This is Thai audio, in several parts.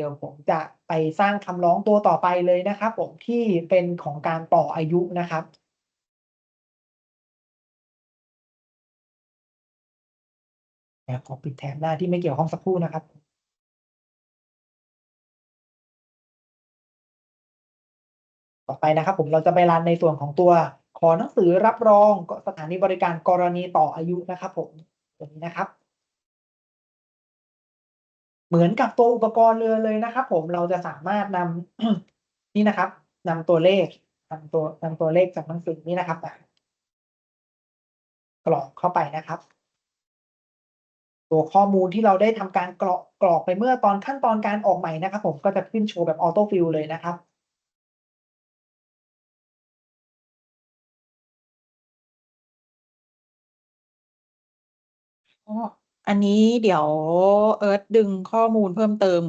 เดี๋ยวผมจะไปสร้างคำร้องตัวต่อไปเลยนะครับผมที่เป็นของการต่ออายุนะครับขอปิดแถบหน้าที่ไม่เกี่ยวข้องสักครู่นะครับต่อไปนะครับผมเราจะไปรันในส่วนของตัวขอหนังสือรับรองสถานีบริการกรณีต่ออายุนะครับผมตัวนี้นะครับ เหมือนกับตัวอุปกรณ์เรือเลยนะครับ ผมเราจะสามารถนำนี่นะครับนำตัวเลขนำตัวนำตัวเลขจากหนังสือนี้นะครับกรอกเข้าไปนะครับ ตัวข้อมูลที่เราได้ทำการกรอกกรอกไปเมื่อตอนขั้นตอนการออกใหม่นะครับ ผมก็จะขึ้นโชว์แบบออโต้ฟิลเลยนะครับอ๋อ อันนี้เดี๋ยวเอิร์ธดึงข้อมูลเพิ่มเติม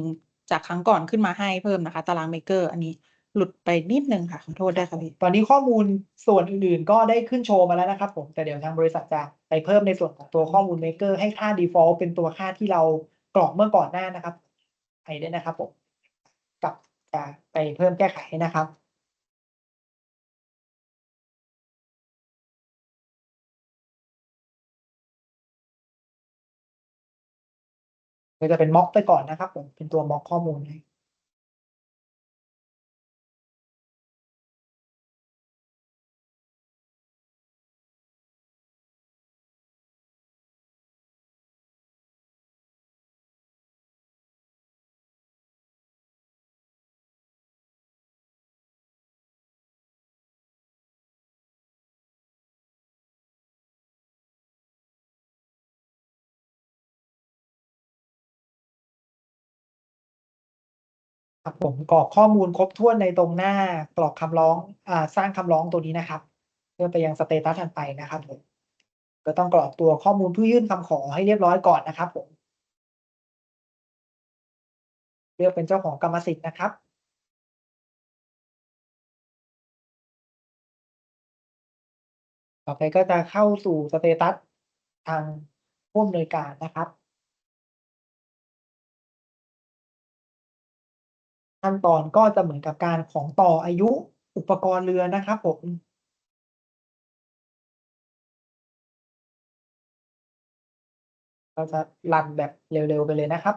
จากครั้งก่อนขึ้นมาให้เพิ่มนะคะ ตารางเมกเกอร์ อันนี้หลุดไปนิดนึงค่ะ ขอโทษได้ค่ะพี่ตอนนี้ข้อมูลส่วนอื่นๆ ก็ได้ขึ้นโชว์มาแล้วนะครับผมแต่เดี๋ยวทางบริษัทจะไปเพิ่มในส่วนของตัวข้อมูล maker ให้ค่า default เป็นตัวค่าที่เรากรอกเมื่อก่อนหน้านะครับไปได้วยนะครับผมกับจะไปเพิ่มแก้ไขนะครับ ก็จะเป็นม็อกไปก่อนนะครับ ผมเป็นตัวม็อกข้อมูลให้ ครับผมกรอกข้อมูลครบถ้วนในตรงหน้ากรอกคำร้องอ่าสร้างคำร้องตัวนี้นะครับ เพื่อไปยังสเตตัสถัดไปนะครับผมก็ต้องกรอกตัวข้อมูลผู้ยื่นคำขอให้เรียบร้อยก่อนนะครับผมเลือกเป็นเจ้าของกรรมสิทธิ์นะครับ ต่อไปก็จะเข้าสู่สเตตัสทางผู้อำนวยการนะครับ ขั้นตอนก็จะเหมือนกับการของต่ออายุอุปกรณ์เรือนะครับผมก็จะรันแบบเร็วๆไปเลยนะครับ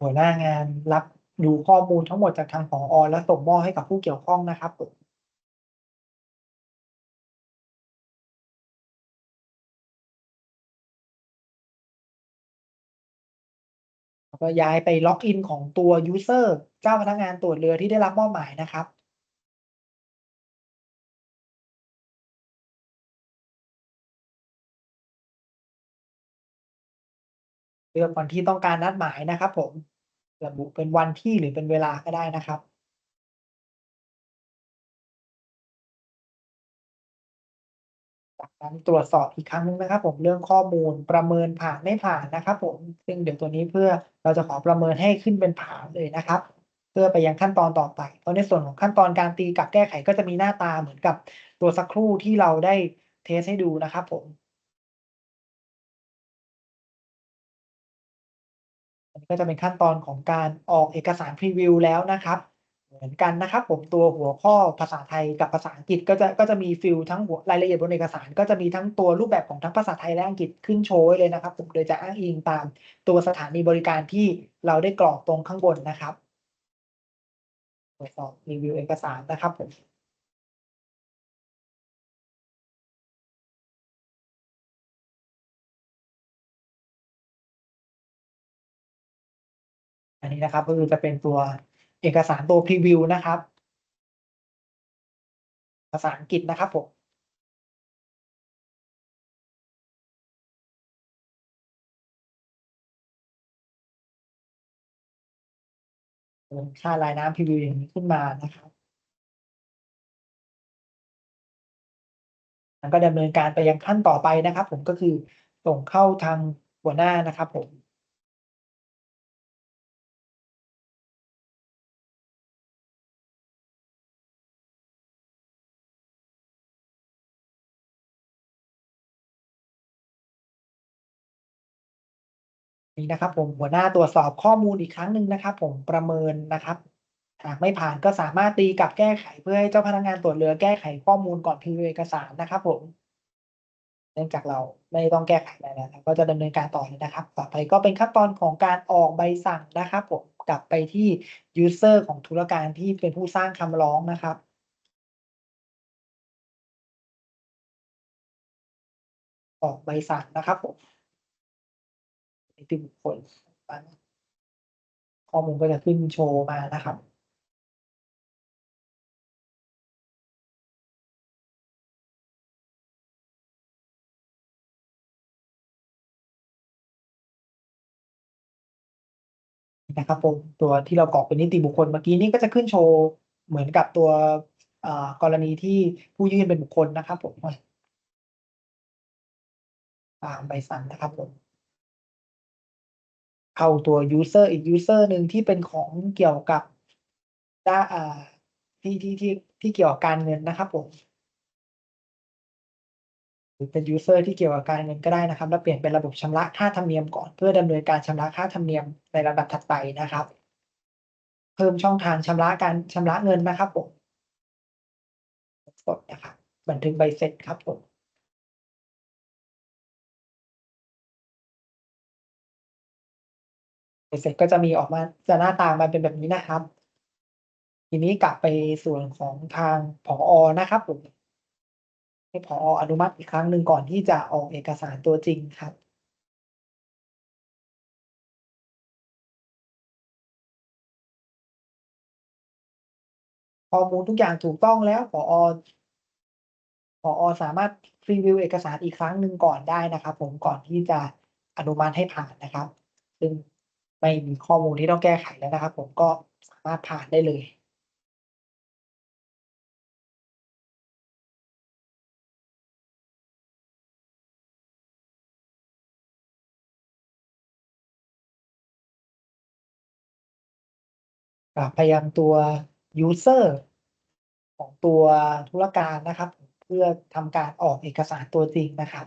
หัวหน้างานรับดูข้อมูลทั้งหมดจากทางผออและส่งมอบให้กับผู้เกี่ยวข้องนะครับผมแล้วก็ย้ายไปล็อกอินของตัวยูเซอร์เจ้าพนักงานตรวจเรือที่ได้รับมอบหมายนะครับ ลือกวันที่ต้องการนัดหมายนะครับ ผม ระบุเป็นวันที่หรือเป็นเวลาก็ได้นะครับจากนั้นตรวจสอบอีกครั้งหนึงนะครับ ผมเรื่องข้อมูลประเมินผ่านไม่ผ่านนะครับ ผมซึ่งเดี๋ยวตัวนี้เพื่อเราจะขอประเมินให้ขึ้นเป็นผ่านเลยนะครับ เพื่อไปยังขั้นตอนต่อไปเพราะในส่วนของขั้นตอนการตีกับแก้ไขก็จะมีหน้าตาเหมือนกับตัวสักครู่ที่เราได้เทสให้ดูนะครับ ผม นนี้ก็จะเป็นขั้นตอนของการออกเอกสารพรีวิวแล้วนะครับ เหมือนกันนะครับ ผมตัวหัวข้อภาษาไทยกับภาษาอังกฤษก็จะก็จะมีฟิลทั้งหัวรายละเอียดบนเอกสาร ก็จะมีทั้งตัวรูปแบบของทั้งภาษาไทยและอังกฤษขึ้นโชว์เลยนะครับ ผมโดยจะอ้างอิงตามตัวสถานีบริการที่เราได้กรอกตรงข้างบนนะครับตรวจสอบรีวิวเอกสารนะครับผม อันนี้นะครับก็คือจะเป็นตัวเอกสารตัวพรีวิวนะครับภาษาอังกฤษนะครับผมเป็นค่าลายน้ำพรีวิวอย่างนี้ขึ้นมานะครับมันก็ดำเนินการไปยังขั้นต่อไปนะครับ ผมก็คือส่งเข้าทางหัวหน้านะครับผม นี่นะครับ ผมหัวหน้าตรวจสอบข้อมูลอีกครั้งหนึ่งนะครับ ผมประเมินนะครับหากไม่ผ่านก็สามารถตีกลับแก้ไขเพื่อให้เจ้าพนักงานตรวจเรือแก้ไขข้อมูลก่อนพิมพ์เอกสารนะครับ ผม เนื่องจากเราไม่ต้องแก้ไขอะไรแล้วเราก็จะดำเนินการต่อเลยนะครับ ต่อไปก็เป็นขั้นตอนของการออกใบสั่งนะครับ ผมกลับไปที่ user ของธุรการที่เป็นผู้สร้างคำร้องนะครับออกใบสั่งนะครับผม นิติบุคคลข้อมูลก็จะขึ้นโชว์มานะครับนะครับผมตัวที่เรากรอกเป็นนิติบุคคลเมื่อกี้นี้ก็จะขึ้นโชว์เหมือนกับตัวกรณีที่ผู้ยื่นเป็นบุคคลนะครับผมตามใบสั่งนะครับผม เข้าตัว user อีก user หนึ่งที่เป็นของเกี่ยวกับด้าอ่าที่ที่ที่ที่เกี่ยวกับการเงินนะครับผมหรือเป็น user ที่เกี่ยวกับการเงินก็ได้นะครับ แล้วเปลี่ยนเป็นระบบชำระค่าธรรมเนียมก่อนเพื่อดำเนินการชำระค่าธรรมเนียมในลำดับถัดไปนะครับ เพิ่มช่องทางชำระการชำระเงินนะครับผมสดนะครับบันทึกใบเสร็จครับผม เสร็จก็จะมีออกมาจะหน้าตามาเป็นแบบนี้นะครับ ทีนี้กลับไปส่วนของทางผอนะครับผมให้ผออนุมัติอีกครั้งหนึ่งก่อนที่จะออกเอกสารตัวจริงครับข้อมูลทุกอย่างถูกต้องแล้วผอผอสามารถรีวิวเอกสารอีกครั้งหนึ่งก่อนได้นะครับ ผมก่อนที่จะอนุมัติให้ผ่านนะครับ ซึ่ง ไม่มีข้อมูลที่ต้องแก้ไขแล้วนะครับ ผมก็สามารถผ่านได้เลยกลับไปยังตัว user ของตัวธุรการนะครับ เพื่อทำการออกเอกสารตัวจริงนะครับ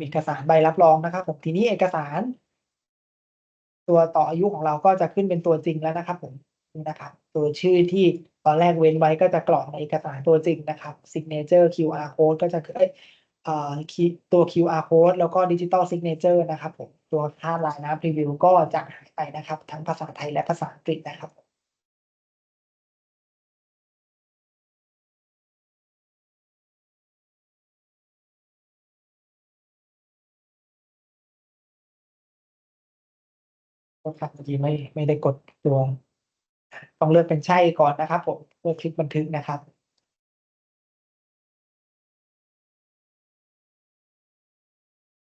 เอกสารใบรับรองนะครับผมทีนี้เอกสาร ตัวต่ออายุของเราก็จะขึ้นเป็นตัวจริงแล้วนะครับ ผมนี่นะครับ ตัวชื่อที่ตอนแรกเว้นไว้ก็จะกรอกในเอกสารตัวจริงนะครับ signature QR code ก็จะเอ้ยเออตัว QR code แล้วก็ digital signature นะครับผมตัวค่าลายน้ำ preview ก็จะหายไปนะครับ ทั้งภาษาไทยและภาษาอังกฤษนะครับ ก็ครับเมื่อกี้ไม่ไม่ได้กดตัว ต้องเลือกเป็นใช่ก่อนนะครับ ผมเพื่อคลิกบันทึกนะครับ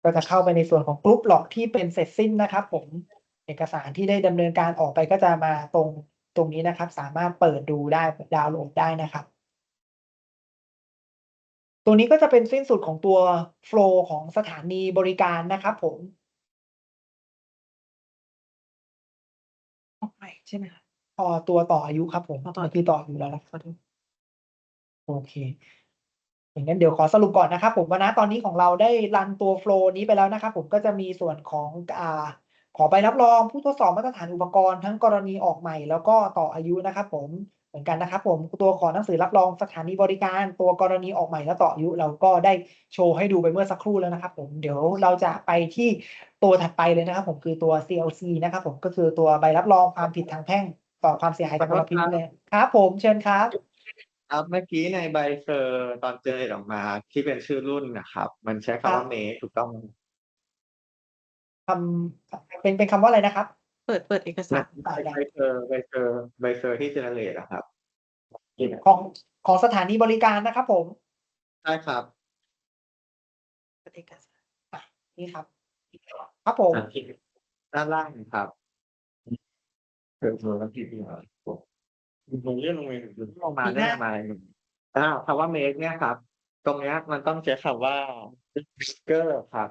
ก็จะเข้าไปในส่วนของกรุ๊ปหลอกที่เป็นเสร็จสิ้นนะครับ ผมเอกสารที่ได้ดำเนินการออกไปก็จะมาตรงตรงนี้นะครับ สามารถเปิดดูได้ดาวน์โหลดได้นะครับ ตัวนี้ก็จะเป็นสิ้นสุดของตัวโฟล์ของสถานีบริการนะครับ ผม ใช่ไหมคะพอตัวต่ออายุครับผมต่อต่อเมื่อกี้ต่ออายุแล้วนะครับโอเคอย่างนั้นเดี๋ยวขอสรุปก่อนนะครับผมว่านะตอนนี้ของเราได้รันตัวโฟล์นี้ไปแล้วนะครับผมก็จะมีส่วนของอ่าขอใบรับรองผู้ทดสอบมาตรฐานอุปกรณ์ทั้งกรณีออกใหม่แล้วก็ต่ออายุนะครับผม เหมือนกันนะครับผมตัวขอหนังสือรับรองสถานีบริการ ตัวกรณีออกใหม่และต่ออายุ เราก็ได้โชว์ให้ดูไปเมื่อสักครู่แล้วนะครับผมเดี๋ยวเราจะไปที่ตัวถัดไปเลยนะครับผมคือตัว CLC นะครับผมก็คือตัวใบรับรองความผิดทางแพ่งต่อความเสียหายจากมลพิษเลยครับผมเชิญครับครับเมื่อกี้ในใบเซอร์ตอนเจอออกมา ที่เป็นชื่อรุ่นนะครับ มันใช้ครัคำบว่าเมถูกต้องไหมคำเป็นเป็นคำว่าอะไรนะครับ เปิดเปิดเอกสารได้ได้ใบเซอร์ใบเซอร์ใบเซอร์ที่เจเนเรตอะครับของของสถานีบริการนะครับผมใช่ครับเปิดเอกสารอะนี่ครับ ครับผมอะที่ด้านล่างครับเปิดเผยแล้วผิดเหรอผมเลื่อนลงไปหนึ่งลงมาได้ประมาณหนึ่งอ่าคำว่าเมกเนี่ยครับ ตรงเนี้ยมันต้องใช้คำว่าเกอร์ครับ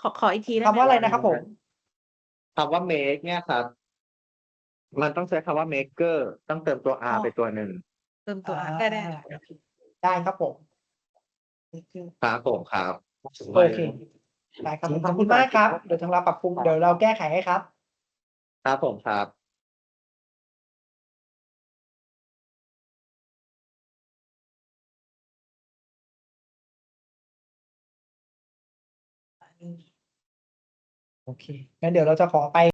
ขอขออีกทีได้ไหมคำว่าอะไรนะครับผม คำว่าเมกเนี่ยครับ มันต้องใช้คำว่า maker ต้องเติมตัว r ไปตัวหนึ่งเติมตัวอ่าได้ได้ได้ครับผมครับผมครับโอเคได้ครับผมขอบคุณมากครับ เดี๋ยวทางเราปรับปรุงเดี๋ยวเราแก้ไขให้ครับ ครับผมครับ โอเค งั้นเดี๋ยวเราจะขอไป